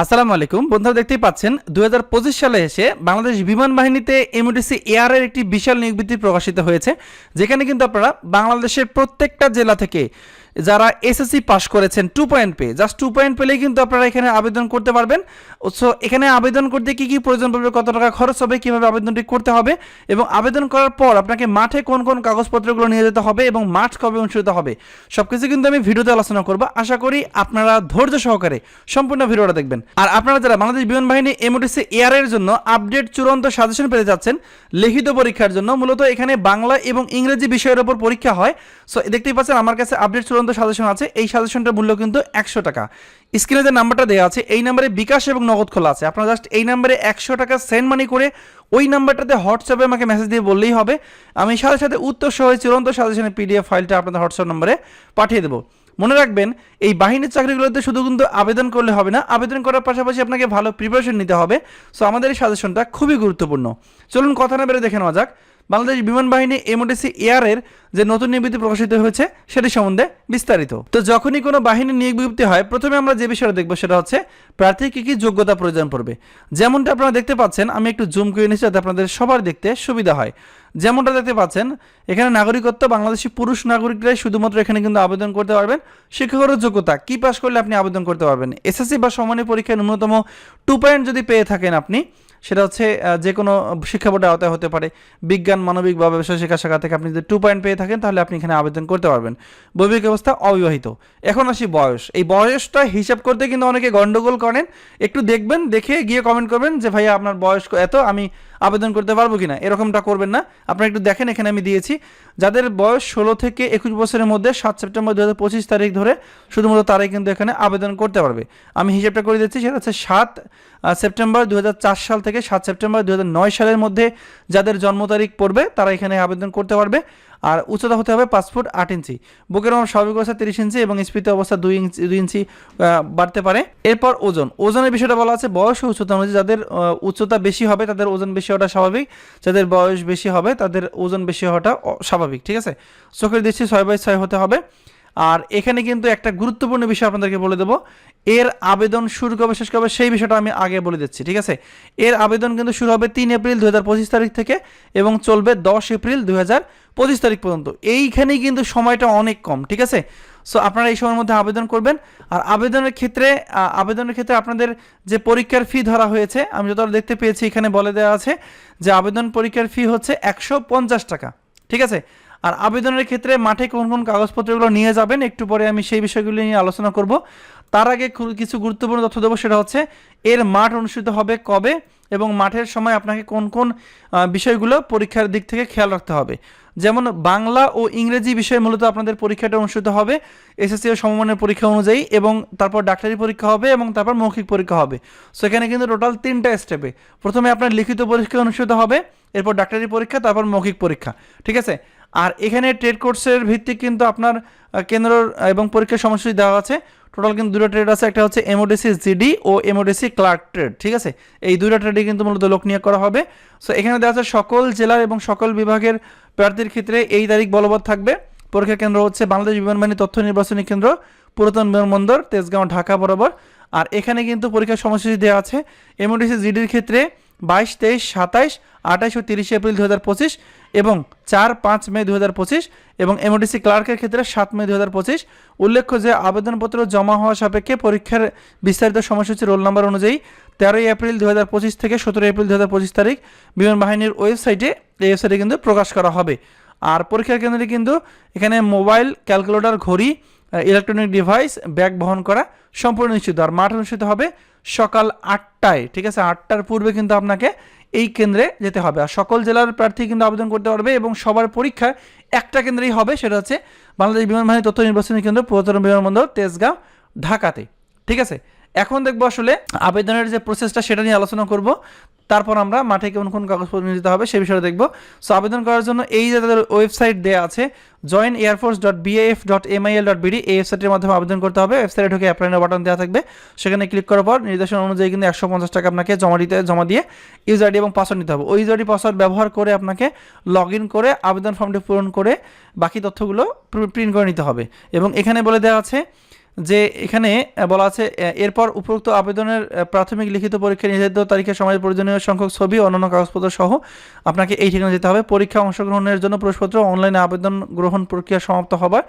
আসসালামু আলাইকুম। বন্ধুরা দেখতেই পাচ্ছেন, দুই হাজার পঁচিশ সালে এসে বাংলাদেশ বিমান বাহিনীতে এমডিসি এয়ারের একটি বিশাল নিয়োগ প্রকাশিত হয়েছে, যেখানে কিন্তু আপনারা বাংলাদেশের প্রত্যেকটা জেলা থেকে যারা এসএসসি পাস করেছেন টু পয়েন্ট পেয়ে জাস্ট টু পয়েন্ট পেলেই কিন্তু আপনারা এখানে আবেদন করতে পারবেন। সো এখানে আবেদন করতে কি কি প্রয়োজন পড়বে, কত টাকা খরচ হবে, কীভাবে আবেদনটি করতে হবে এবং আবেদন করার পর আপনাকে মাঠে কোন কোন কাগজপত্রগুলো নিয়ে যেতে হবে এবং মাঠ কবে অনুষ্ঠিত হবে সব কিছু কিন্তু আমি ভিডিওতে আলোচনা করব। আশা করি আপনারা ধৈর্য সহকারে সম্পূর্ণ ভিডিওটা দেখবেন। আর আপনারা যারা বাংলাদেশ বিমান বাহিনী এমওটিসি এয়ারের জন্য আপডেট চূড়ান্ত সাজেশন পেতে যাচ্ছেন, লিখিত পরীক্ষার জন্য, মূলত এখানে বাংলা এবং ইংরেজি বিষয়ের উপর পরীক্ষা হয়। সো দেখতেই পাচ্ছেন আমার কাছে আপডেট চূড়ান্ত সাজেশন আছে। এই সাজেশনটার মূল্য কিন্তু একশো টাকা। স্ক্রিনে যে নাম্বারটা দেওয়া আছে, এই নাম্বারে বিকাশ এবং নগদ খোলা আছে। আপনারা জাস্ট এই নাম্বারে একশো টাকা সেন্ড মানি করে ওই নাম্বারটাতে হোয়াটসঅ্যাপে আমাকে মেসেজ দিয়ে বললেই হবে। আমি সাথে সাথে উত্তর সহ চূড়ান্ত সাজেশনের পিডিএফ ফাইলটা আপনাদের হোয়াটসঅ্যাপ নম্বরে পাঠিয়ে দেবো। মনে রাখবেন, এই বাহিনীর চাকরিগুলোতে শুধু কিন্তু আবেদন করলে হবে না, আবেদন করার পাশাপাশি আপনাকে ভালো প্রিপারেশন নিতে হবে। সো আমাদের এই সাজেশনটা খুবই গুরুত্বপূর্ণ। চলুন কথা না বেড়ে দেখে নেওয়া যাক। বাংলাদেশ বিমান বাহিনী এমওডিসি এয়ারের যে নতুন নিবৃত্তি প্রকাশিত হয়েছে, সেটি সম্বন্ধে বিস্তারিত। তো যখনই কোনো বাহিনী নিয়োগ বিজ্ঞপ্তি হয়, প্রথমে আমরা যে বিষয়টা দেখব সেটা হচ্ছে, প্রার্থীর কী কী যোগ্যতা প্রয়োজন পড়বে। যেমনটা আপনারা দেখতে পাচ্ছেন, আমি একটু জুম করে নিচ্ছি যাতে আপনাদের সবার দেখতে সুবিধা হয়। যেমনটা দেখতে পাচ্ছেন, এখানে নাগরিকত্ব, বাংলাদেশি পুরুষ নাগরিকরাই শুধুমাত্র এখানে কিন্তু আবেদন করতে পারবেন। শিক্ষাগত যোগ্যতা, কি পাস করলে আপনি আবেদন করতে পারবেন? এসএসসি বা সমানী পরীক্ষায় ন্যূনতম টু পয়েন্ট যদি পেয়ে থাকেন আপনি সেটা হচ্ছে যে কোনো শিক্ষা বোর্ডের আওতায় হতে পারে। বিজ্ঞান, মানবিক বা ব্যবসায় শিক্ষা শাখা থেকে আপনি যদি টু পয়েন্ট পেয়ে থাকেন, তাহলে আপনি এখানে আবেদন করতে পারবেন। বৈবাহিক অবস্থা অবিবাহিত। এখন আসি বয়স। এই বয়সটা হিসাব করতে কিন্তু অনেকে গণ্ডগোল করেন। একটু দেখবেন, দেখে গিয়ে কমেন্ট করবেন যে, ভাইয়া, আপনার বয়স এত? আমি আবেদন করতে পারব কিনা? এরকমটা করবেন না। আপনারা একটু দেখেন, এখানে আমি দিয়েছি। যাদের বয়স ষোলো থেকে একুশ বছরের মধ্যে, সাত সেপ্টেম্বর দু হাজার পঁচিশ তারিখ ধরে শুধুমাত্র তারাই কিন্তু এখানে আবেদন করতে পারবে। আমি হিসেবটা করে দিচ্ছি, সেটা হচ্ছে সাত সেপ্টেম্বর দুই হাজার চার সাল থেকে সাত সেপ্টেম্বর দুই হাজার নয় সালের মধ্যে যাদের জন্ম তারিখ পড়বে, তারা এখানে আবেদন করতে পারবে। আর উচ্চতা হতে হবে পাঁচ ফুট আট ইঞ্চি। বুকের মাপ স্বাভাবিক অবস্থা তিরিশ ইঞ্চি এবং স্ফীত অবস্থা দুই ইঞ্চি দুই ইঞ্চি বাড়তে পারে। এরপর ওজন। ওজনের বিষয়টা বলা আছে বয়স ও উচ্চতা অনুযায়ী যাদের উচ্চতা বেশি হবে তাদের ওজন বেশি হওয়াটা স্বাভাবিক। যাদের বয়স বেশি হবে তাদের ওজন বেশি হওয়াটা স্বাভাবিক, ঠিক আছে? চোখের দৃষ্টি ছয় বাই ছয় হতে হবে। আর এখানে কিন্তু একটা গুরুত্বপূর্ণ বিষয় আপনাদেরকে বলে দেবো। এর আবেদন শুরু কবে, শেষ কবে, সেই বিষয়টা আমি আগে বলে দিচ্ছি, ঠিক আছে? এর আবেদন কিন্তু শুরু হবে তিন এপ্রিল দু হাজার পঁচিশ তারিখ থেকে এবং চলবে দশ এপ্রিল দু পঁচিশ তারিখ পর্যন্ত। এইখানেই কিন্তু সময়টা অনেক কম, ঠিক আছে? সো আপনারা এই সময়ের মধ্যে আবেদন করবেন। আর আবেদনের ক্ষেত্রে আবেদনের ক্ষেত্রে আপনাদের যে পরীক্ষার ফি ধরা হয়েছে, আমি যতটা দেখতে পেয়েছি, এখানে বলে দেওয়া আছে যে আবেদন পরীক্ষার ফি হচ্ছে একশো পঞ্চাশ টাকা, ঠিক আছে? আর আবেদনের ক্ষেত্রে মাঠে কোন কোন কাগজপত্রগুলো নিয়ে যাবেন, একটু পরে আমি সেই বিষয়গুলি নিয়ে আলোচনা করব। তার আগে কিছু গুরুত্বপূর্ণ তথ্য দেবো, সেটা হচ্ছে এর মাঠ অনুষ্ঠিত হবে কবে এবং মাঠের সময় আপনাকে কোন কোন বিষয়গুলো পরীক্ষার দিক থেকে খেয়াল রাখতে হবে। যেমন বাংলা ও ইংরেজি বিষয়ে মূলত আপনাদের পরীক্ষাটা অনুষ্ঠিত হবে, এসএসসি ও সমমানের পরীক্ষা অনুযায়ী এবং তারপর ডাক্তারি পরীক্ষা হবে এবং তারপর মৌখিক পরীক্ষা হবে। সো এখানে কিন্তু টোটাল তিনটা স্টেপে প্রথমে আপনার লিখিত পরীক্ষা অনুষ্ঠিত হবে, এরপর ডাক্তারি পরীক্ষা, তারপর মৌখিক পরীক্ষা। ঠিক আছে? আর এখানে ট্রেড কোর্সের ভিত্তিক কিন্তু আপনার কেন্দ্র এবং পরীক্ষার সময়সূচি দেওয়া আছে। টোটাল কিন্তু দুটো ট্রেড আছে, একটা হচ্ছে এমওডিসি জিডি ও এমওডিসি ক্লার্ক ট্রেড ঠিক আছে? এই দুটো ট্রেডে কিন্তু মূলত লোক নিয়োগ করা হবে। সো এখানে দেওয়া আছে সকল জেলার এবং সকল বিভাগের প্রার্থীর ক্ষেত্রে এই তারিখ বলবৎ থাকবে। পরীক্ষা কেন্দ্র হচ্ছে বাংলাদেশ বিমান বাহিনী তথ্য নির্বাচনী কেন্দ্র, পুরাতন বিমানবন্দর, তেজগাঁও, ঢাকা বরাবর। আর এখানে কিন্তু পরীক্ষার সময়সূচি দেওয়া আছে। এমওডিসি জিডির ক্ষেত্রে বাইশ, তেইশ, সাতাইশ, আঠাইশ ও তিরিশে এপ্রিল দু হাজার পঁচিশ এবং চার, পাঁচ মে দু হাজার পঁচিশ এবং এমওডিসি ক্লার্কের ক্ষেত্রে সাত মে দু হাজার পঁচিশ। উল্লেখ্য যে আবেদনপত্র জমা হওয়া সাপেক্ষে পরীক্ষার বিস্তারিত সময়সূচি রোল নাম্বার অনুযায়ী তেরোই এপ্রিল দু হাজার পঁচিশ থেকে সতেরোই এপ্রিল দু হাজার পঁচিশ তারিখ বিমান বাহিনীর ওয়েবসাইটে এই ওয়েবসাইটে কিন্তু প্রকাশ করা হবে। আর পরীক্ষার কেন্দ্রে কিন্তু এখানে মোবাইল ক্যালকুলেটর ঘড়ি ইলেকট্রনিক ডিভাইস ব্যাগ বহন করা সম্পূর্ণ নিশ্চিত আর মাঠ অনুষ্ঠিত হবে সকাল আটটায়, ঠিক আছে? আটটার পূর্বে কিন্তু আপনাকে এই কেন্দ্রে যেতে হবে। আর সকল জেলার প্রার্থী কিন্তু আবেদন করতে পারবে এবং সবার পরীক্ষা একটা কেন্দ্রেই হবে, সেটা হচ্ছে বাংলাদেশ বিমানবাহিনী তথ্য নির্বাচনী কেন্দ্র পুরাতন বিমানবন্দর তেজগাঁও, ঢাকাতে। ঠিক আছে? এখন দেখব আসলে আবেদনের যে প্রসেসটা সেটা নিয়ে আলোচনা করব। তারপর আমরা মাঠে কোন কোন কাগজপত্র নিয়ে যেতে হবে সে বিষয়ে দেখব। সো আবেদন করার জন্য এই যে তাদের ওয়েবসাইট দেওয়া আছে join air force dot BF dot MIL dot BD এই ওয়েবসাইটের মাধ্যমে আবেদন করতে হবে। ওয়েবসাইটে ঢুকে অ্যাপ্লাই বাটন দেওয়া থাকবে। সেখানে ক্লিক করার পর নির্দেশনা অনুযায়ী কিন্তু একশো পঞ্চাশ টাকা আপনাকে জমা দিতে, জমা দিয়ে ইউজার আইডি এবং পাসওয়ার্ড নিতে হবে। ওই ইউজার আইডি পাসওয়ার্ড ব্যবহার করে আপনাকে লগ ইন করে আবেদন ফর্মটি পূরণ করে বাকি তথ্যগুলো প্রিন্ট করে নিতে হবে। এবং এখানে বলে দেওয়া আছে যে এখানে বলা আছে এরপর উপরোক্ত আবেদনের প্রাথমিক লিখিত পরীক্ষা নির্ধারিত তারিখে সময়ের প্রয়োজনীয় সংখ্যক ছবি, অন্যান্য কাগজপত্র সহ আপনাকে এই ঠিকানা যেতে হবে। পরীক্ষা অংশগ্রহণের জন্য প্রবেশপত্র অনলাইনে আবেদন গ্রহণ প্রক্রিয়া সমাপ্ত হবার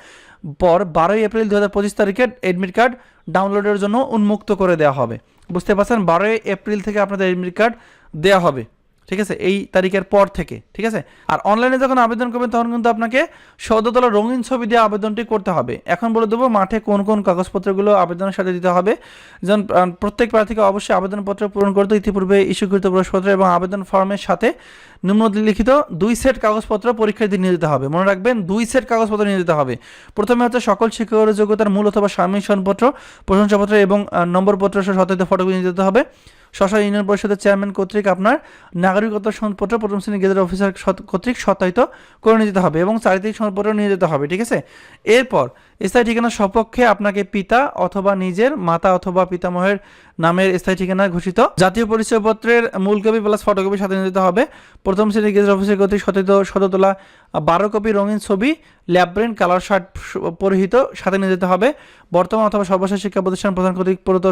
পর বারোই এপ্রিল দু হাজার পঁচিশ তারিখে অ্যাডমিট কার্ড ডাউনলোডের জন্য উন্মুক্ত করে দেওয়া হবে। বুঝতে পারছেন? বারোই এপ্রিল থেকে আপনাদের অ্যাডমিট কার্ড দেওয়া হবে। ঠিক আছে? এই তারিখের পর থেকে, ঠিক আছে? আর অনলাইনে যখন আবেদন করবেন, তখন কিন্তু আপনাকে সৌদতলা রঙিন ছবি দিয়ে আবেদনটি করতে হবে। এখন বলে দেবো, মাঠে কোন কোন কাগজপত্রগুলো আবেদনের সাথে দিতে হবে। যেমন প্রত্যেক প্রার্থীকে অবশ্যই আবেদনপত্র পূরণ করতে ইতিপূর্বে ইস্যুকৃত প্রবেশপত্র এবং আবেদন ফর্মের সাথে নিম্নলিখিত দুই সেট কাগজপত্র পরীক্ষা দিয়ে নিয়ে যেতে হবে। মনে রাখবেন, দুই সেট কাগজপত্র নিয়ে যেতে হবে। প্রথমে হচ্ছে সকল শিক্ষকের যোগ্যতার মূল অথবা সামিশনপত্র প্রশংসাপত্র এবং নম্বরপত্র সহ সত্যায়িত ফটোকপি নিয়ে যেতে হবে। স্বশা ইউনিয়ন পরিষদের চেয়ারম্যান কর্তৃক আপনার নাগরিকত্ব সনদপত্র প্রথম শ্রেণির গেজেট অফিসার কর্তৃক সত্যায়িত করে নিয়ে যেতে হবে এবং চারিত্রিক সনদপত্র নিয়ে যেতে হবে, ঠিক আছে? এরপর, স্থায়ী ঠিকানার সপক্ষে আপনাকে পিতা অথবা নিজের মাতা অথবা পিতামহের নামের স্থায়ী ঠিকানা ঘোষিত। জাতীয় পরিচয়পত্রের মূল কপি প্লাস ফটোকপি সাথে নিয়ে যেতে হবে। প্রথম শ্রেণি গেজেট অফিসার কর্তৃক সত্যায়িত শততলা বারো কপি রঙিন ছবি ল্যাব্রেন কালার শার্ট পরিহিত সাথে নিয়ে যেতে হবে। বর্তমান অথবা সর্বশেষ শিক্ষা প্রতিষ্ঠান প্রধান কর্তৃক প্রদত্ত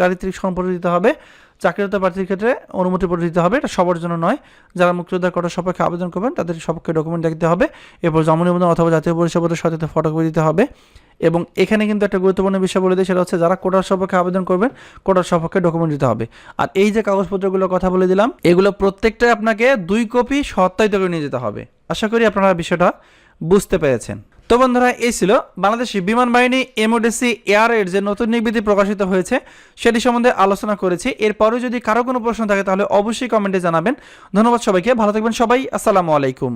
চারিত্রিক সম্পর্ক দিতে হবে। চাকরিরত প্রার্থীর ক্ষেত্রে অনুমতি পত্র দিতে হবে। এটা সবার জন্য নয়। যারা মুক্তিযোদ্ধার কোটার সপক্ষে আবেদন করবেন, তাদের সপক্ষে ডকুমেন্ট দিতে হবে। এরপর জমা নিবন্ধন অথবা জাতীয় পরিষদের সাথে ফটোকপি দিতে হবে। এবং এখানে কিন্তু একটা গুরুত্বপূর্ণ বিষয় বলে দিই সেটা হচ্ছে যারা কোটার সপক্ষে আবেদন করবেন কোটার সপক্ষে ডকুমেন্ট দিতে হবে। আর এই যে কাগজপত্রগুলোর কথা বলে দিলাম, এগুলো প্রত্যেকটাই আপনাকে দুই কপি সত্যায়িত করে নিয়ে যেতে হবে। আশা করি আপনারা বিষয়টা বুঝতে পেরেছেন। তো বন্ধুরা, এই ছিল বাংলাদেশ বিমান বাহিনী এমওডিসি এয়ার এর যে নতুন নিবিধি প্রকাশিত হয়েছে, সেটি সম্বন্ধে আলোচনা করেছি। এরপরেও যদি কারও কোনো প্রশ্ন থাকে, তাহলে অবশ্যই কমেন্টে জানাবেন। ধন্যবাদ সবাইকে, ভালো থাকবেন সবাই। আসসালামু আলাইকুম।